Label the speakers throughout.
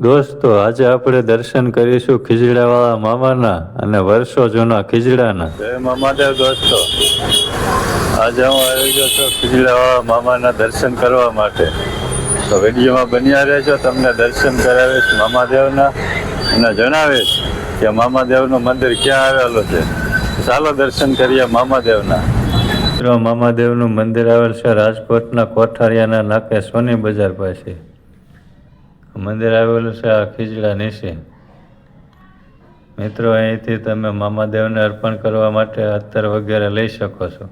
Speaker 1: દોસ્તો આજે આપણે દર્શન કરીશું ખીજડાવાળા મામાના અને વર્ષો જૂના ખીજડાના. જય મામાદેવ દોસ્તો. આજે હું આવી ગયો છું ખીજડાવાળા મામાના દર્શન કરવા માટે. તો વિડીયોમાં બન્યા રહેજો તમને દર્શન કરાવીશ મામાદેવના અને જણાવીશ કે મામાદેવનું મંદિર ક્યાં આવેલું છે. ચાલો દર્શન કરીએ મામાદેવના. મિત્રો મામાદેવનું મંદિર આવેલ છે રાજકોટના કોઠારિયાના નાકે સોની બજાર પાસે. મંદિર આવેલું છે, આ ખીજડા નીચે. મિત્રો, અહીંથી તમે મામાદેવને અર્પણ કરવા માટે અત્તર વગેરે લઈ શકો છો.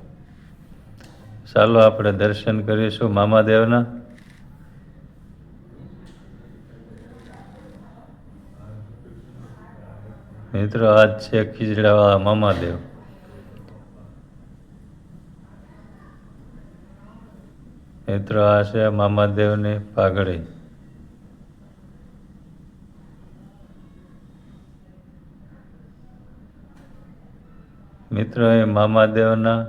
Speaker 1: ચાલો આપણે દર્શન કરીશું મામાદેવના. મિત્રો આજ છે ખીજડાવાળા મામાદેવ. મિત્રો, આ છે મામાદેવની પાઘડી. મિત્રો એ મામાદેવના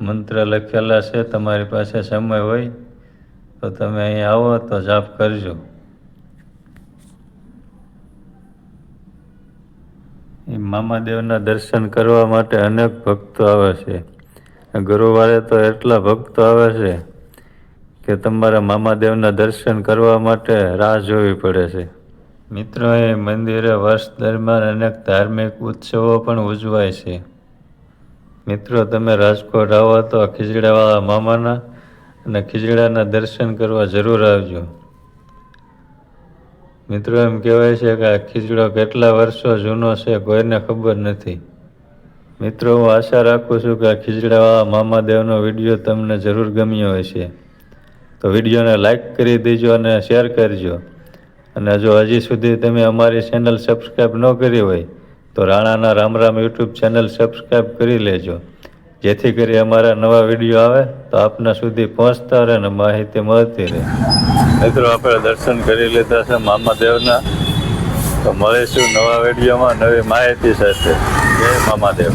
Speaker 1: મંત્ર લખેલા છે, તમારી પાસે સમય હોય તો તમે અહીં આવો તો જાપ કરજો. એ મામાદેવના દર્શન કરવા માટે અનેક ભક્તો આવે છે. ગુરુવારે તો એટલા ભક્તો આવે છે કે તમારા મામાદેવના દર્શન કરવા માટે રાહ જોવી પડે છે. મિત્રો એ મંદિરે વર્ષ દરમિયાન અનેક ધાર્મિક ઉત્સવો પણ ઉજવાય છે. મિત્રો, તમે રાજકોટ આવો તો ખીજડાવાળા મામાના અને ખીજડાના દર્શન કરવા જરૂર આવજો. મિત્રો, એમ કહેવાય છે કે આ ખીજડો કેટલા વર્ષો જૂનો છે કોઈને ખબર નથી. મિત્રો, હું આશા રાખું છું કે આ ખીજડાવાળા મામાદેવનો વીડિયો તમને જરૂર ગમ્યો હશે. તો વિડીયોને લાઈક કરી દેજો અને શેર કરજો. અને જો હજી સુધી તમે અમારી ચેનલ સબસ્ક્રાઈબ ન કરી હોય તો રાણાના Ram Ram YouTube channel subscribe કરી લેજો. જેથી કરી અમારા નવા વીડિયો આવે તો આપના સુધી પહોંચતા રહે અને માહિતી મળતી રહે. મિત્રો, આપણે દર્શન કરી લીધા છે મામાદેવના તો મળીશું નવા વિડીયોમાં નવી માહિતી સાથે. જય મામાદેવ